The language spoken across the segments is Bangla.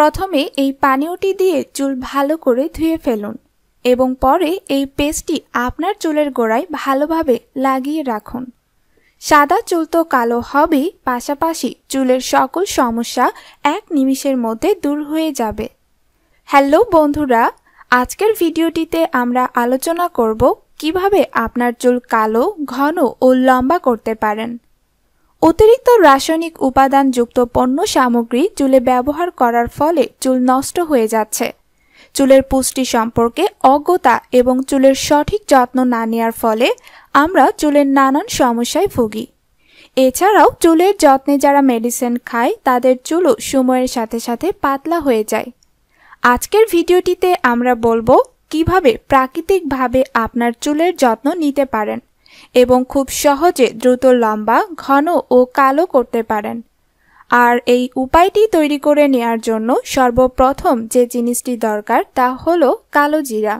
প্রথমে এই পানীয়টি দিয়ে চুল ভালো করে ধুয়ে ফেলুন এবং পরে এই পেস্টটি আপনার চুলের গোড়ায় ভালোভাবে লাগিয়ে রাখুন। সাদা চুল তো কালো হবেই, পাশাপাশি চুলের সকল সমস্যা এক নিমিষের মধ্যে দূর হয়ে যাবে। হ্যালো বন্ধুরা, আজকের ভিডিওটিতে আমরা আলোচনা করব কীভাবে আপনার চুল কালো, ঘন ও লম্বা করতে পারেন। অতিরিক্ত রাসায়নিক উপাদানযুক্ত পণ্য সামগ্রী চুলে ব্যবহার করার ফলে চুল নষ্ট হয়ে যাচ্ছে। চুলের পুষ্টি সম্পর্কে অজ্ঞতা এবং চুলের সঠিক যত্ন না নেওয়ার ফলে আমরা চুলের নানান সমস্যায় ভুগি। এছাড়াও চুলের যত্নে যারা মেডিসিন খায়, তাদের চুলও সময়ের সাথে সাথে পাতলা হয়ে যায়। আজকের ভিডিওটিতে আমরা বলব কীভাবে প্রাকৃতিকভাবে আপনার চুলের যত্ন নিতে পারেন। এবং খুব সহজে দ্রুত লম্বা, ঘন ও কালো করতে পারেন। আর এই উপায়টি তৈরি করে নেয়ার জন্য সর্বপ্রথম যে জিনিসটি দরকার তা হলো কালো জিরা।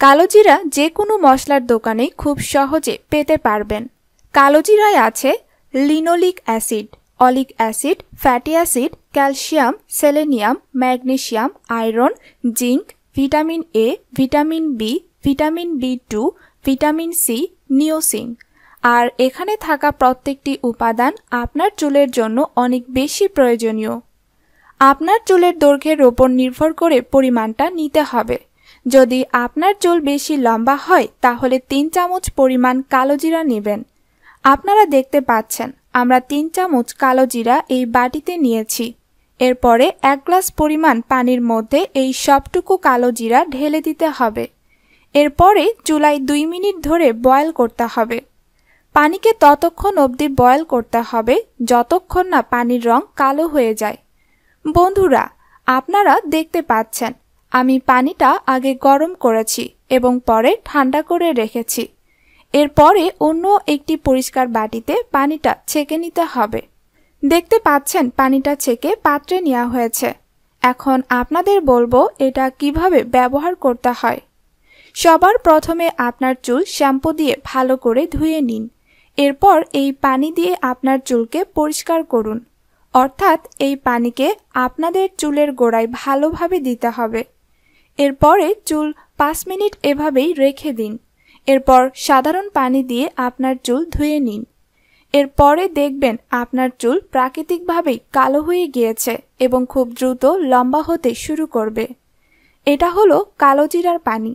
কালো জিরা যে কোনো মশলার দোকানে খুব সহজে পেতে পারবেন। কালো জিরায় আছে linoleic acid, oleic acid, fatty acid, calcium, selenium magnesium iron, zinc, vitamin A, vitamin B vitamin B two, vitamin C niacin. আর এখানে থাকা প্রত্যেকটি উপাদান আপনার চুলের জন্য অনেক বেশি প্রয়োজনীয়। আপনার চুলের দৈর্ঘ্যের ওপর নির্ভর করে পরিমাণটা নিতে হবে। যদি আপনার চুল বেশি লম্বা হয়, তাহলে তিন চামচ পরিমাণ কালো জিরা নেবেন। আপনারা দেখতে পাচ্ছেন, আমরা তিন চামচ কালো জিরা এই বাটিতে নিয়েছি। এরপরে এক গ্লাস পরিমাণ পানির মধ্যে এই সবটুকু কালো জিরা ঢেলে দিতে হবে। এরপরে চুলায় দুই মিনিট ধরে বয়েল করতে হবে। পানিকে ততক্ষণ অবধি বয়েল করতে হবে যতক্ষণ না পানির রং কালো হয়ে যায়। বন্ধুরা, আপনারা দেখতে পাচ্ছেন, আমি পানিটা আগে গরম করেছি এবং পরে ঠান্ডা করে রেখেছি। এরপরে অন্য একটি পরিষ্কার বাটিতে পানিটা ছেঁকে নিতে হবে। দেখতে পাচ্ছেন, পানিটা ছেঁকে পাত্রে নেওয়া হয়েছে। এখন আপনাদের বলব এটা কীভাবে ব্যবহার করতে হয়। সবার প্রথমে আপনার চুল শ্যাম্পু দিয়ে ভালো করে ধুয়ে নিন। এরপর এই পানি দিয়ে আপনার চুলকে পরিষ্কার করুন। অর্থাৎ এই পানিকে আপনাদের চুলের গোড়ায় ভালোভাবে দিতে হবে। এরপরে চুল পাঁচ মিনিট এভাবেই রেখে দিন। এরপর সাধারণ পানি দিয়ে আপনার চুল ধুয়ে নিন। এরপরে দেখবেন আপনার চুল প্রাকৃতিকভাবেই কালো হয়ে গিয়েছে এবং খুব দ্রুত লম্বা হতে শুরু করবে। এটা হলো কালো জিরার পানি।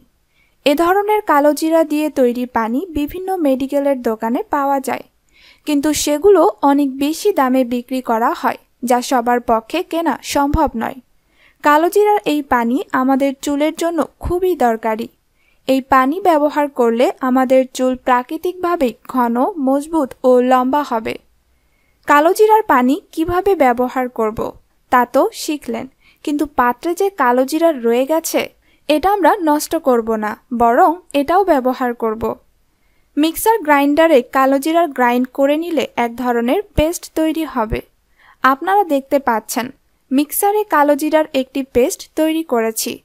এ ধরনের কালোজিরা দিয়ে তৈরি পানি বিভিন্ন মেডিকেলের দোকানে পাওয়া যায়। কিন্তু সেগুলো অনেক বেশি দামে বিক্রি করা হয়, যা সবার পক্ষে কেনা সম্ভব নয়। কালোজিরার এই পানি আমাদের চুলের জন্য খুবই দরকারি। এই পানি ব্যবহার করলে আমাদের চুল প্রাকৃতিকভাবে ঘন, মজবুত ও লম্বা হবে। কালোজিরার পানি কীভাবে ব্যবহার করব তা তো শিখলেন, কিন্তু পাত্রে যে কালোজিরা রয়ে গেছে এটা আমরা নষ্ট করব না, বরং এটাও ব্যবহার করব। মিক্সার গ্রাইন্ডারে কালো জিরার গ্রাইন্ড করে নিলে এক ধরনের পেস্ট তৈরি হবে। আপনারা দেখতে পাচ্ছেন, মিক্সারে কালো জিরার একটি পেস্ট তৈরি করেছি।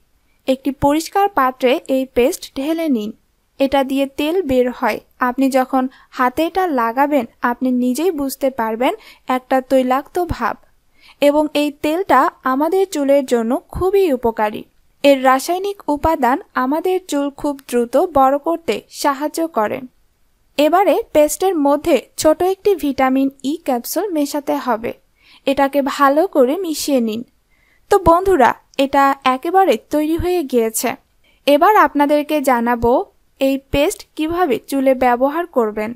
একটি পরিষ্কার পাত্রে এই পেস্ট ঢেলে নিন। এটা দিয়ে তেল বের হয়। আপনি যখন হাতে এটা লাগাবেন, আপনি নিজেই বুঝতে পারবেন একটা তৈলাক্ত ভাব। এবং এই তেলটা আমাদের চুলের জন্য খুবই উপকারী। এর রাসায়নিক উপাদান আমাদের চুল খুব দ্রুত বড় করতে সাহায্য করে। এবারে পেস্টের মধ্যে ছোট একটি ভিটামিন ই ক্যাপসুল মেশাতে হবে। এটাকে ভালো করে মিশিয়ে নিন। তো বন্ধুরা, এটা একেবারে তৈরি হয়ে গিয়েছে। এবার আপনাদেরকে জানাব এই পেস্ট কীভাবে চুলে ব্যবহার করবেন।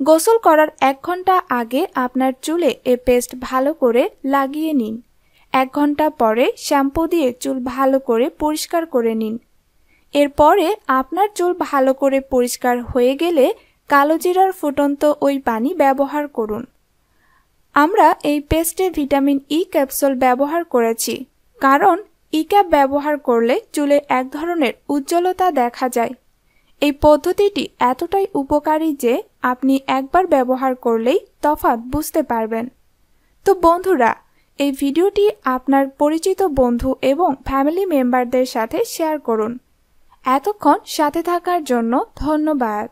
গোসল করার এক ঘণ্টা আগে আপনার চুলে এ পেস্ট ভালো করে লাগিয়ে নিন। এক ঘণ্টা পরে শ্যাম্পু দিয়ে চুল ভালো করে পরিষ্কার করে নিন। এরপরে আপনার চুল ভালো করে পরিষ্কার হয়ে গেলে কালো জিরার ফুটন্ত ওই পানি ব্যবহার করুন। আমরা এই পেস্টে ভিটামিন ই ক্যাপসুল ব্যবহার করেছি, কারণ ই ক্যাপ ব্যবহার করলে চুলে এক ধরনের উজ্জ্বলতা দেখা যায়। এই পদ্ধতিটি এতটাই উপকারী যে আপনি একবার ব্যবহার করলেই তফাৎ বুঝতে পারবেন। তো বন্ধুরা এই ভিডিওটি আপনার পরিচিত বন্ধু এবং ফ্যামিলি মেম্বারদের সাথে শেয়ার করুন। এতক্ষণ সাথে থাকার জন্য ধন্যবাদ।